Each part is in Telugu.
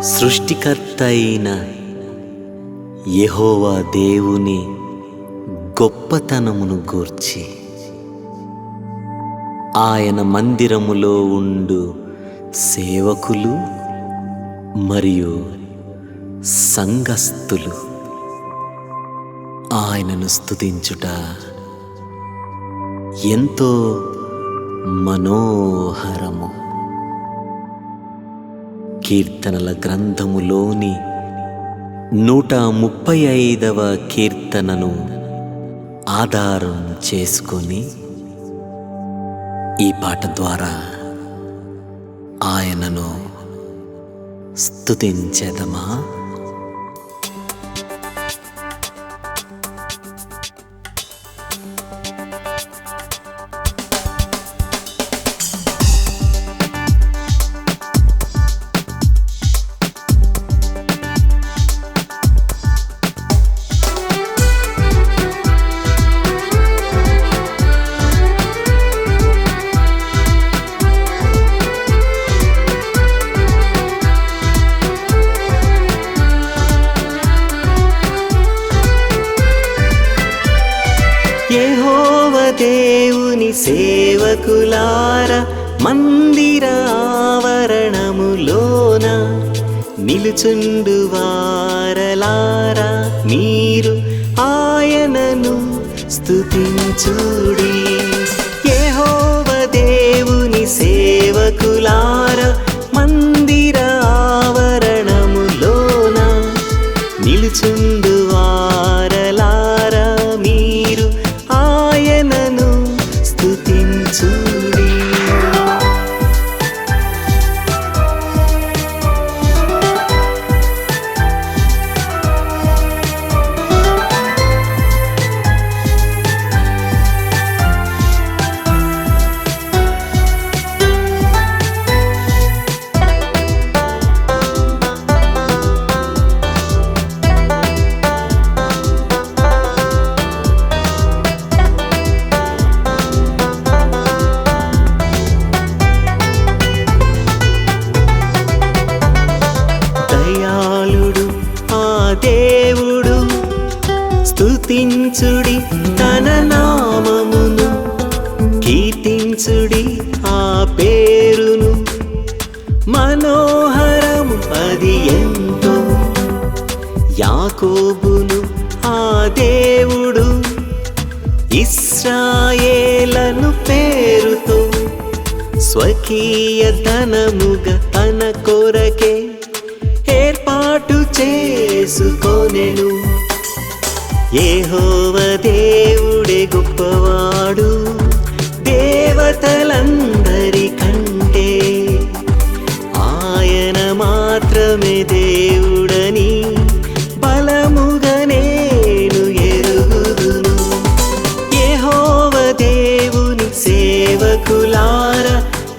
సృష్టికర్త అయిన యహోవా దేవుని గొప్పతనమును గూర్చి ఆయన మందిరములో ఉండు సేవకులు మరియు సంఘస్థులు. ఆయనను స్తుతించుట ఎంతో మనోహరము. కీర్తనల గ్రంథములోని నూట ముప్పై ఐదవ కీర్తనను ఆధారం చేసుకొని ఈ పాట ద్వారా ఆయనను స్తుతించేదమా? సేవకులార మందిర ఆవరణములోన నిలుచుండు వారలారా మీరు ఆయనను స్తుతించుడి. స్తుతించుడి తన నామమును కీర్తించుడి ఆ పేరును. మనోహరము అది ఎంతో యాకోబును ఆ దేవుడు. ఇస్రాయేలను పేరుతో స్వకీయ ధనముగా తన కొరకే ఏర్పాటు చేసుకొనెను. ఏహోవ దేవుడే గొప్పవాడు దేవతలందరి కంటే. ఆయన మాత్రమే దేవుడని బలముగా నేను ఎరుగుదును. ఏహోవ దేవుని సేవకులార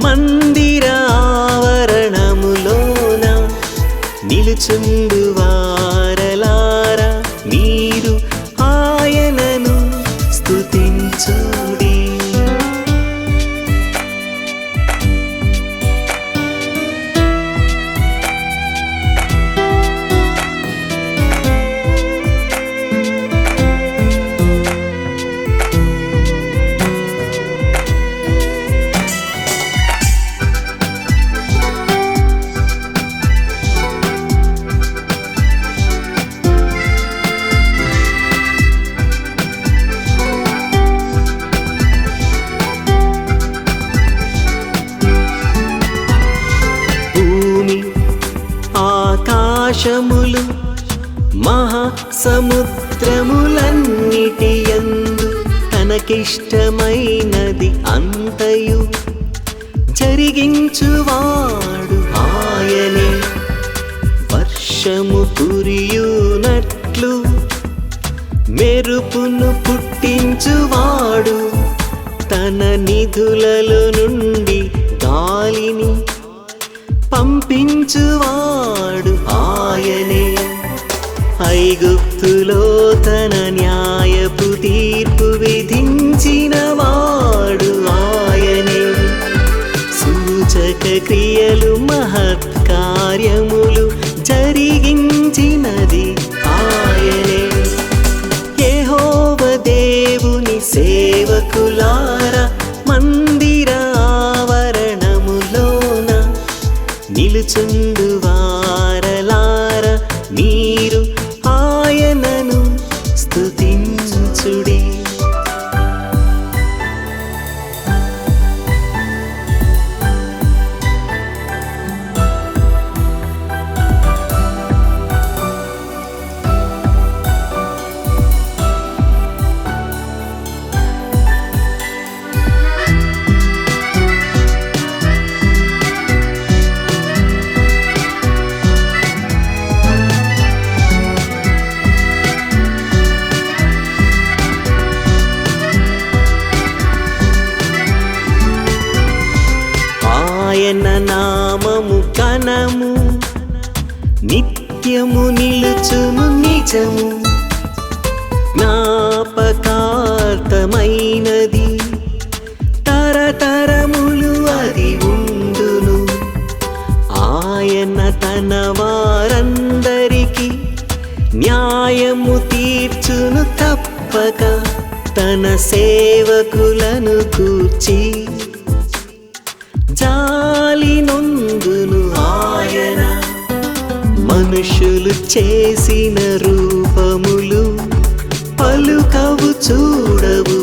మందిర ఆవరణములోన నిలుచుండు మహా సముద్రములన్నిటి తనకిష్టమైనది అంతయు జరిగించువాడు ఆయనే. వర్షము కురియునట్లు మెరుపును పుట్టించువాడు తన నిధులలో నుండి గాలిని పంపించువాడు ఆయనే. ఐగుప్తులో తన న్యాయపు నిత్యము నిలుచును నిజము. జ్ఞాపకార్థమైనది. తరతరములు అది ఉండును. ఆయన తన వారందరికీ న్యాయము తీర్చును తప్పక. తన సేవకులను కూర్చి జాలి నొందును. మనుషులు చేసిన రూపములు పలుకవు చూడవు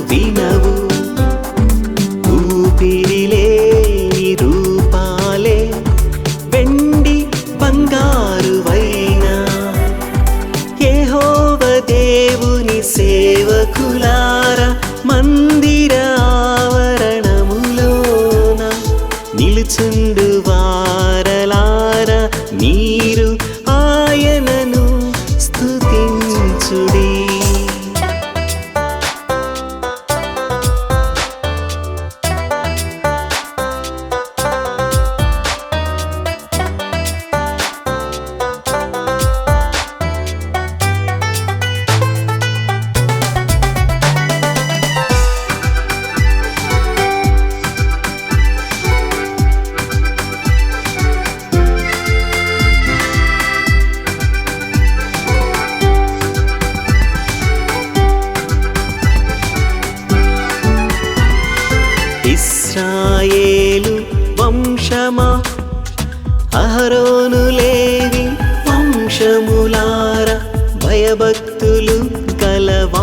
భక్తులు కలవారందరును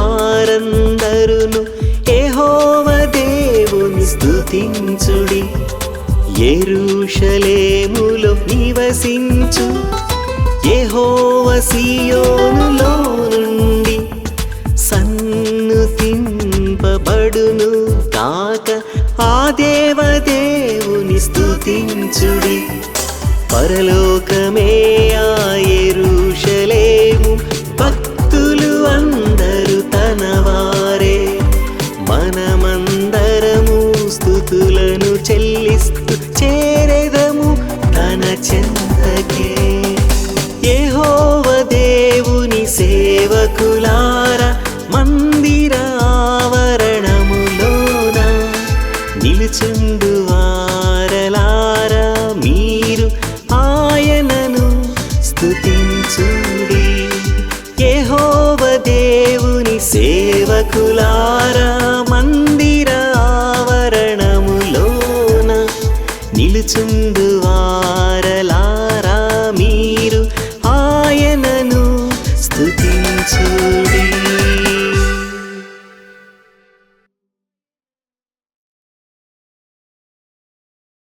ఏహోవ దేవుని స్థుతించుడి ఎరుషలేములో నివసించు ఏహోవ సియోనులో నుండి సన్ను తింపబడును కాక ఆ దేవదేవుని స్థుతించుడి పరలో చెండు వారలారా మీరు ఆయనను స్థుతించుడి యెహోవ దేవుని సేవకులారా మందిర ఆవరణములోన నిలుచుండు వారలార